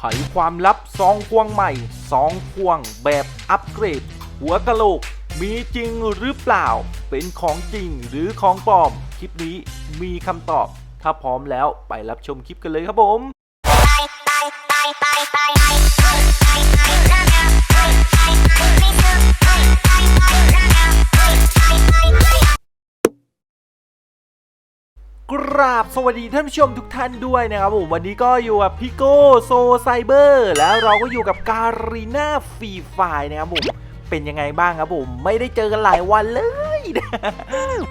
ไขความลับซองควงใหม่ซองควงแบบอัปเกรด หัวกะโหลก มีจริงหรือเปล่า เป็นของจริงหรือของปลอม คลิปนี้มีคำตอบ ถ้าพร้อมแล้วไปรับชมคลิปกันเลยครับผม ราบสวัสดีท่านผู้ชมทุกท่านด้วยนะครับผมวันนี้ก็อยู่กับพี่โก้โซไซเบอร์แล้วเราก็อยู่กับการีนาฟรีไฟนะครับผมเป็นยังไงบ้างครับผมไม่ได้เจอกันหลายวันเลย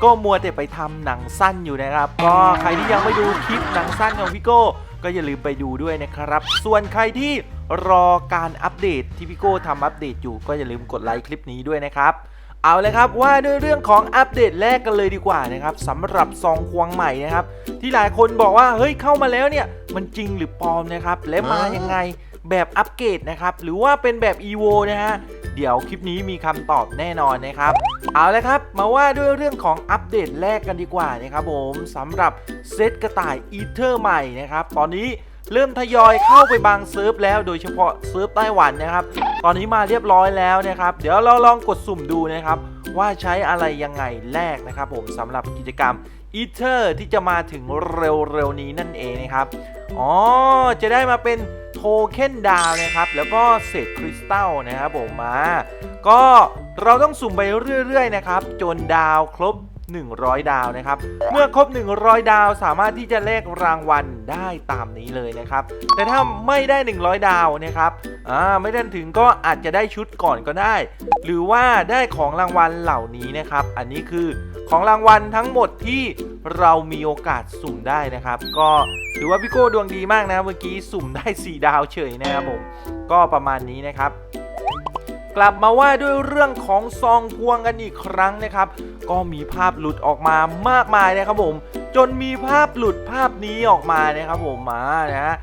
ก็มัวแต่ไปทำหนังสั้นอยู่นะครับ ก็ใครที่ยังไม่ดูคลิปหนังสั้นของพี่โก้ก็อย่าลืมไปดูด้วยนะครับ ส่วนใครที่รอการอัปเดตที่พี่โก้ทำอัปเดตอยู่ก็อย่าลืมกดไลค์คลิปนี้ด้วยนะครับ เอาเลยครับว่าด้วยเรื่องของอัปเดตแรกกันเลยดีกว่านะครับสำหรับซองควงใหม่นะครับ ที่หลายคนบอกว่าเฮ้ยเข้ามาแล้วเนี่ยมันจริงหรือปลอมนะครับและมายังไงแบบอัปเกรดนะครับหรือว่าเป็นแบบ EVO นะฮะเดี๋ยวคลิปนี้มีคำตอบแน่นอนนะครับ เอาเลยครับ มาว่าด้วยเรื่องของอัปเดตแรกกันดีกว่านะครับผมสำหรับเซตกระต่ายอีเทอร์ใหม่นะครับ ตอนนี้ เริ่มทยอยเข้าไปบางเซิร์ฟแล้วโดยเฉพาะเซิร์ฟไต้หวันนะครับ ตอนนี้มาเรียบร้อยแล้วนะครับ เดี๋ยวเราลองกดสุ่มดูนะครับ ว่าใช้อะไรยังไงแรกนะครับผมสำหรับกิจกรรมอีเทอร์ที่จะมาถึงเร็วๆนี้นั่นเองนะครับ อ๋อ จะได้มาเป็นโทเค็นดาวนะครับ แล้วก็เศษคริสตัลนะครับผมมา ก็เราต้องสุ่มไปเรื่อยๆนะครับ จนดาวครบ 100 ดาวนะครับ เมื่อครบ 100 ดาวสามารถที่จะแลกรางวัลได้ตามนี้เลยนะครับ แต่ถ้าไม่ได้ 100 ดาวนะครับอ่าไม่ได้ถึงก็อาจจะได้ชุดก่อนก็ได้ หรือว่าได้ของรางวัลเหล่านี้นะครับ อันนี้คือของรางวัลทั้งหมดที่เรามีโอกาสสุ่มได้นะครับ ก็ถือว่าพี่โก้ดวงดีมากนะ เมื่อกี้สุ่มได้ 4 ดาวเฉยนะครับผมก็ประมาณนี้นะครับ กลับมาว่าด้วยเรื่องของซองพวงกันอีกครั้งนะครับ ก็มีภาพหลุดออกมามากมายนะครับผม จนมีภาพหลุดภาพนี้ออกมานะครับผมมานะฮะ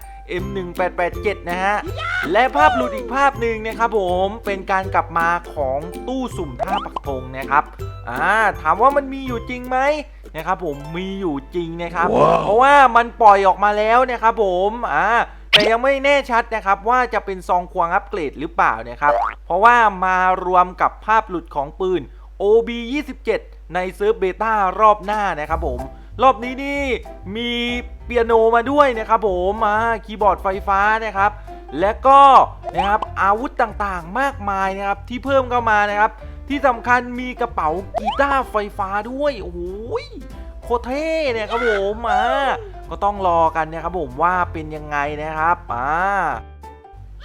M1887 นะฮะ และภาพหลุดอีกภาพหนึ่งนะครับผมเป็นการกลับมาของตู้สุ่มท่าปักธงนะครับอ่าถามว่ามันมีอยู่จริงไหมนะครับผมมีอยู่จริงนะครับเพราะว่ามันปล่อยออกมาแล้วนะครับผมอ่า แต่ยังไม่แน่ชัดนะครับว่าจะเป็นซองควงอัปเกรดหรือเปล่านะครับ เพราะว่ามารวมกับภาพหลุดของปืน OB27 ในเซิร์ฟเบต้ารอบหน้านะครับผม รอบนี้นี่มีเปียโนมาด้วยนะครับผมมาคีย์บอร์ดไฟฟ้านะครับ และก็นะครับอาวุธต่างๆมากมายนะครับที่เพิ่มเข้ามานะครับ ที่สำคัญมีกระเป๋ากีตาร์ไฟฟ้าด้วย โอ้โหยโคเท่เนี่ยครับผมอ่า ก็ต้องรอกันนะครับผมว่าเป็นยังไงนะครับอ่า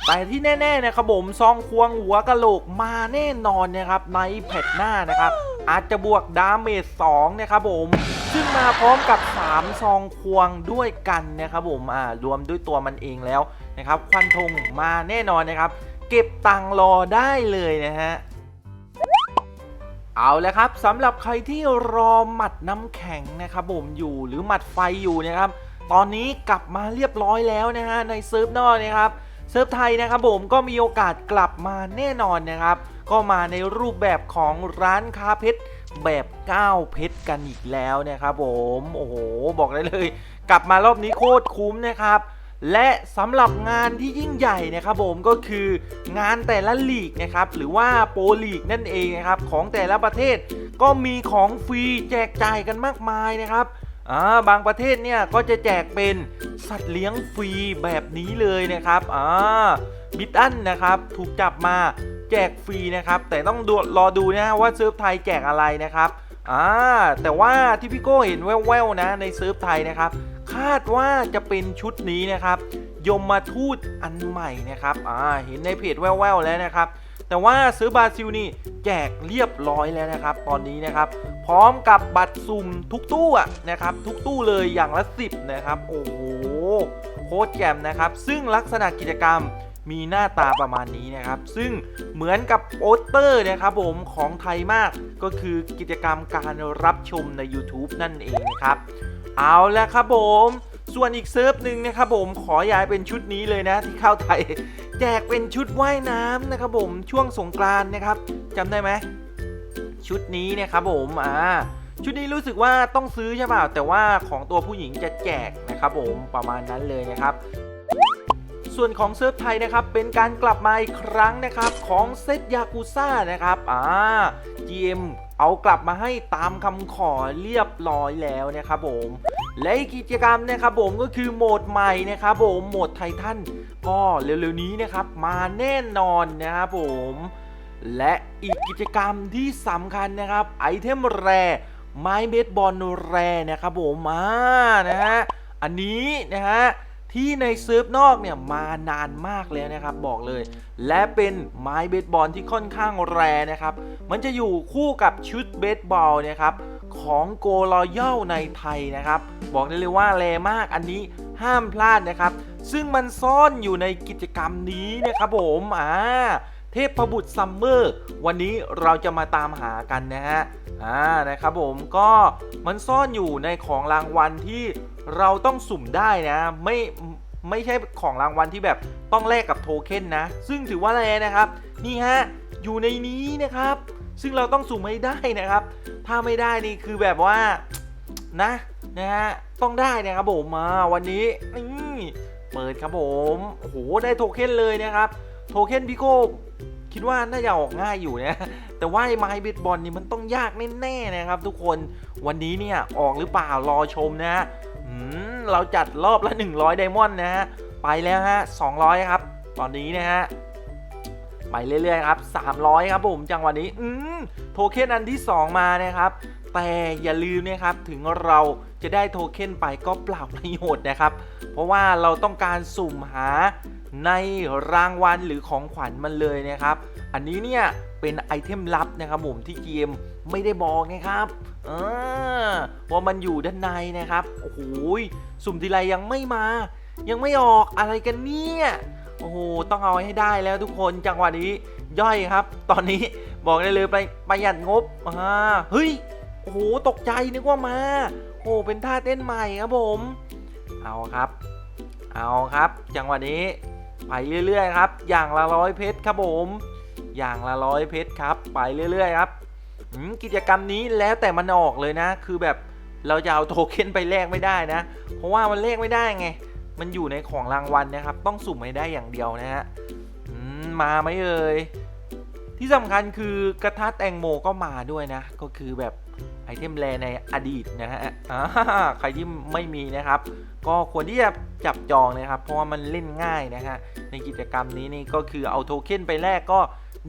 แต่ที่แน่ๆนะครับผมซองควงหัวกะโหลกมาแน่นอนนะครับในแพทหน้านะครับ อาจจะบวกดาเมจ2นะครับผมซึ่งมาพร้อมกับ 3 ซองควงด้วยกันนะครับผมอ่ารวมด้วยตัวมันเองแล้วนะครับควันธงมาแน่นอนนะครับ เก็บตังรอได้เลยนะฮะ เอาแล้วครับสำหรับใครที่รอหมัดน้ำแข็งนะครับผมอยู่หรือหมัดไฟอยู่นะครับตอนนี้กลับมาเรียบร้อยแล้วนะฮะในเซิร์ฟนอกนะครับเซิร์ฟไทยนะครับผมก็มีโอกาสกลับมาแน่นอนนะครับ ก็มาในรูปแบบของร้านค้าเพชรแบบ9เพชรกันอีกแล้วนะครับผมโอ้โหบอกได้เลย กลับมารอบนี้โคตรคุ้มนะครับ และสำหรับงานที่ยิ่งใหญ่นะครับผมก็คืองานแต่ละลีกนะครับหรือว่าโปรลีกนั่นเองนะครับของแต่ละประเทศก็มีของฟรีแจกจ่ายกันมากมายนะครับอ่าบางประเทศเนี่ยก็จะแจกเป็นสัตว์เลี้ยงฟรีแบบนี้เลยนะครับอ่าบิทอันนะครับถูกจับมาแจกฟรีนะครับแต่ต้องดูรอดูนะว่าเซิร์ฟไทยแจกอะไรนะครับอ่าแต่ว่าที่พี่โก้เห็นแว่วๆนะในเซิร์ฟไทยนะครับาดว่าจะเป็นชุดนี้นะครับ ยมมาทูตอันใหม่นะครับอ่าเห็นในเพจแว่วๆแล้วนะครับ แต่ว่าซื้อบราซิลนี่แจกเรียบร้อยแล้วนะครับ ตอนนี้นะครับ พร้อมกับบัตรสุ่มทุกตู้อะนะครับ ทุกตู้เลยอย่างละ 10 นะครับ โอ้โหโคตรแจ่มนะครับ ซึ่งลักษณะกิจกรรมมีหน้าตาประมาณนี้นะครับ ซึ่งเหมือนกับโปสเตอร์นะครับผมของไทยมากก็คือกิจกรรมการรับชมใน YouTube นั่นเองนะครับ เอาแล้วครับผม ส่วนอีกเซิร์ฟหนึ่งนะครับผมขอย้ายเป็นชุดนี้เลยนะ ที่เข้าไทย แจกเป็นชุดว่ายน้ำนะครับผมช่วงสงกรานต์นะครับจำได้ไหมชุดนี้นะครับผมอ่าชุดนี้รู้สึกว่าต้องซื้อใช่เปล่าแต่ว่าของตัวผู้หญิงจะแจกนะครับผมประมาณนั้นเลยนะครับ ส่วนของเซิร์ฟไทยนะครับ เป็นการกลับมาอีกครั้งนะครับของเซตยากุซ่านะครับอ่า GM เอากลับมาให้ตามคำขอเรียบร้อยแล้วนะครับผม และอีกกิจกรรมนะครับผมก็คือโหมดใหม่นะครับผมโหมดไททันก็เร็วๆนี้นะครับมาแน่นอนนะครับผมและอีกกิจกรรมที่สำคัญนะครับไอเทมแร่ไม้เบสบอลแร่นะครับผมมานะฮะอันนี้นะฮะที่ในเซิร์ฟนอกเนี่ยมานานมากแล้วนะครับบอกเลย และเป็นไม้เบสบอลที่ค่อนข้างแรนะครับ มันจะอยู่คู่กับชุดเบสบอลนะครับ ของโกลอยัลในไทยนะครับ บอกได้เลยว่าแรงมากอันนี้ห้ามพลาดนะครับ ซึ่งมันซ่อนอยู่ในกิจกรรมนี้นะครับผมอ่าเทพบุตรซัมเมอร์วันนี้เราจะมาตามหากันนะฮะอ่านะครับผมก็มันซ่อนอยู่ในของรางวัลที่เราต้องสุ่มได้นะ ไม่ไม่ใช่ของรางวัลที่แบบต้องแลกกับโทเค็นนะ ซึ่งถือว่าอะไรนะครับ นี่ฮะ อยู่ในนี้นะครับ ซึ่งเราต้องสุ่มให้ได้นะครับ ถ้าไม่ได้นี่คือแบบว่านะนะฮะต้องได้นะครับผมมาวันนี้นี่เปิดครับผมโอ้โหได้โทเค็นเลยนะครับ โทเค็นพี่โก้คิดว่าน่าจะออกง่ายอยู่นะแต่ว่าไม้เบสบอลนี่มันต้องยากแน่ๆนะครับ ทุกคนวันนี้เนี่ยออกหรือเปล่ารอชมนะฮะอืมเราจัดรอบละ 100 ไดมอนด์นะฮะไปแล้วฮะ200 ครับ ตอนนี้นะฮะ ไปเรื่อยๆครับ 300 ครับผมจังหวะนี้อืมโทเค็นอันที่ 2 มานะครับแต่อย่าลืมนะครับถึงเราจะได้โทเค็นไปก็เปล่าประโยชน์นะครับ เพราะว่าเราต้องการสุ่มหาในรางวัลหรือของขวัญมันเลยนะครับ อันนี้เนี่ยเป็นไอเทมลับนะครับผมที่เกมไม่ได้บอกนะครับว่ามันอยู่ด้านในนะครับ โอ้โหสุ่มทีไรยังไม่มา ยังไม่ออกอะไรกันเนี่ย โอ้โหต้องเอาให้ได้แล้วทุกคนจังหวะนี้ย่อยครับ ตอนนี้บอกได้เลยไปประหยัดงบอ่าเฮ้ยโอ้โหตกใจนึกว่ามา โอ้เป็นท่าเต้นใหม่ครับผม เอาครับ เอาครับ จังหวะนี้ไปเรื่อยๆครับ อย่างละร้อยเพชรครับผม อย่างละร้อยเพชรครับ ไปเรื่อยๆครับกิจกรรมนี้แล้วแต่มันออกเลยนะ คือแบบเราจะเอาโทเค็นไปแลกไม่ได้นะ เพราะว่ามันแลกไม่ได้ไง มันอยู่ในของรางวัลนะครับ ต้องสุ่มให้ได้อย่างเดียวนะฮะมาไหมเอ่ยที่สำคัญคือกระทะแตงโมก็มาด้วยนะ ก็คือแบบไอเทมแรในอดีตนะฮะใครที่ไม่มีนะครับ ก็ควรที่จะจับจองนะครับ เพราะว่ามันเล่นง่ายนะฮะในกิจกรรมนี้นี่ก็คือเอาโทเค็นไปแลกก็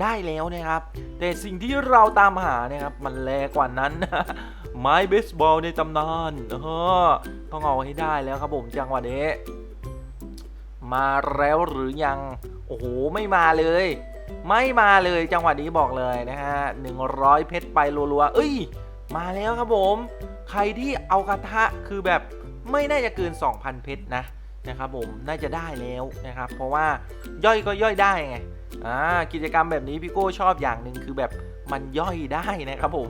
ได้แล้วนะครับ แต่สิ่งที่เราตามหานะครับ มันแลกว่านั้นไม้เบสบอลในตำนานเออต้องเอาให้ได้แล้วครับผมจังหวะนี้ มาแล้วหรือยัง โอ้โห ไม่มาเลย ไม่มาเลยจังหวะนี้บอกเลยนะฮะ100 เพชรไปรัวๆ เอ้ย มาแล้วครับผม ใครที่เอากระทะคือแบบไม่น่าจะเกิน 2,000 เพชรนะนะครับผมน่าจะได้แล้วนะครับ เพราะว่าย่อยก็ย่อยได้ไงอ่ากิจกรรมแบบนี้พี่โก้ชอบอย่างหนึ่งคือแบบมันย่อยได้นะครับผม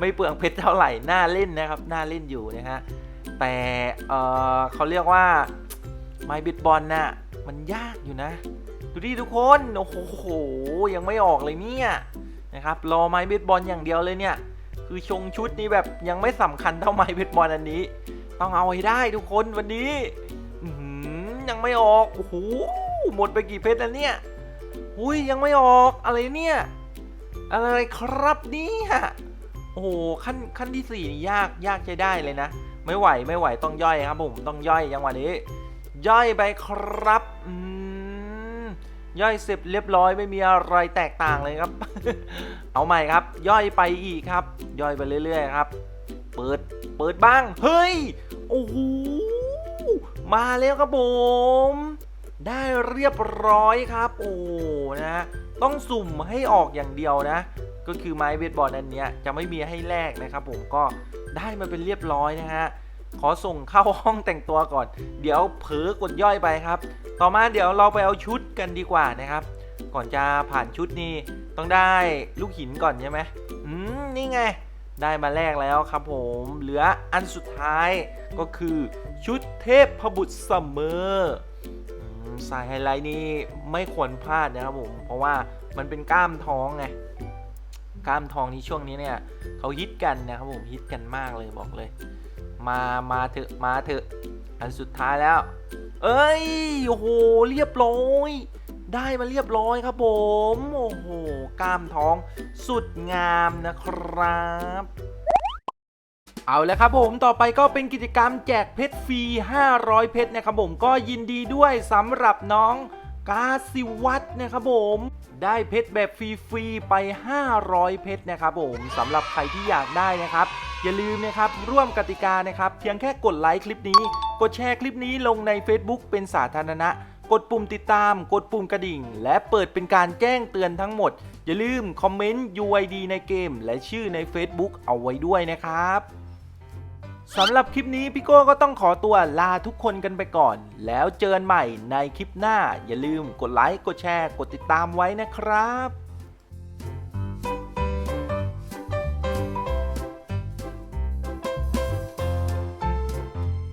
ไม่เปลืองเพชรเท่าไหร่น่าเล่นนะครับน่าเล่นอยู่นะฮะแต่เออเขาเรียกว่า ไม้บิดบอลน่ะมันยากอยู่นะ ดูดิทุกคน โอ้โห ยังไม่ออกเลยเนี่ยนะครับ รอไม้เบสบอลอย่างเดียวเลยเนี่ย คือชงชุดนี้แบบยังไม่สำคัญเท่าไม้เบสบอลอันนี้ ต้องเอาให้ได้ทุกคนวันนี้ยังไม่ออก โอ้โห หมดไปกี่เพชรแล้วเนี่ยหุยยังไม่ออกอะไรเนี่ย อะไรครับเนี่ยโอ้โหขั้นขั้นที่สี่ยากยากใช้ได้เลยนะ ไม่ไหวไม่ไหวต้องย่อยครับผมต้องย่อยยังวันนี้ ย่อยไปครับย่อยเสร็จเรียบร้อยไม่มีอะไรแตกต่างเลยครับ เอาใหม่ครับ ย่อยไปอีกครับ ย่อยไปเรื่อย ๆ ครับ เปิดเปิดบ้าง เฮ้ย โอ้โหมาแล้วครับผม ได้เรียบร้อยครับ โอ้นะต้องสุ่มให้ออกอย่างเดียวนะ ก็คือไม้เบสบอลอันเนี้ยจะไม่มีให้แลกนะครับผมก็ได้มาเป็นเรียบร้อยนะฮะ ขอส่งเข้าห้องแต่งตัวก่อน เดี๋ยวเผลอกดย่อยไปครับ ต่อมาเดี๋ยวเราไปเอาชุดกันดีกว่านะครับ ก่อนจะผ่านชุดนี้ต้องได้ลูกหินก่อนใช่ไหมอืมนี่ไง ได้มาแลกแล้วครับผม เหลืออันสุดท้ายก็คือชุดเทพพบุตรเสมออมสายไฮไลท์นี่ไม่ควรพลาดนะครับผม เพราะว่ามันเป็นกล้ามท้องไงกล้ามทองนี้ช่วงนี้เนี่ยเขาฮิตกันนะครับผมฮิตกันมากเลยบอกเลย มามาเถอะมาเถอะ อันสุดท้ายแล้ว เอ้ยโอ้โหเรียบร้อยได้มาเรียบร้อยครับผม โอ้โหกล้ามท้องสุดงามนะครับเอาแล้วครับผมต่อไปก็เป็นกิจกรรมแจกเพชรฟรี 500 เพชรนะครับผมก็ยินดีด้วยสำหรับน้องกาสิวัตนะครับผม ได้เพชรแบบฟรีๆไป 500 เพชรนะครับผมสำหรับใครที่อยากได้นะครับ อย่าลืมนะครับร่วมกติกานะครับเพียงแค่กดไลค์คลิปนี้ กดแชร์คลิปนี้ลงใน Facebook เป็นสาธารณะ กดปุ่มติดตาม กดปุ่มกระดิ่ง และเปิดเป็นการแจ้งเตือนทั้งหมด อย่าลืมคอมเมนต์ UID ในเกม และชื่อใน Facebook เอาไว้ด้วยนะครับสำหรับคลิปนี้พี่โก้ก็ต้องขอตัวลาทุกคนกันไปก่อน แล้วเจอกันใหม่ในคลิปหน้า อย่าลืมกดไลค์กดแชร์ กดติดตามไว้นะครับ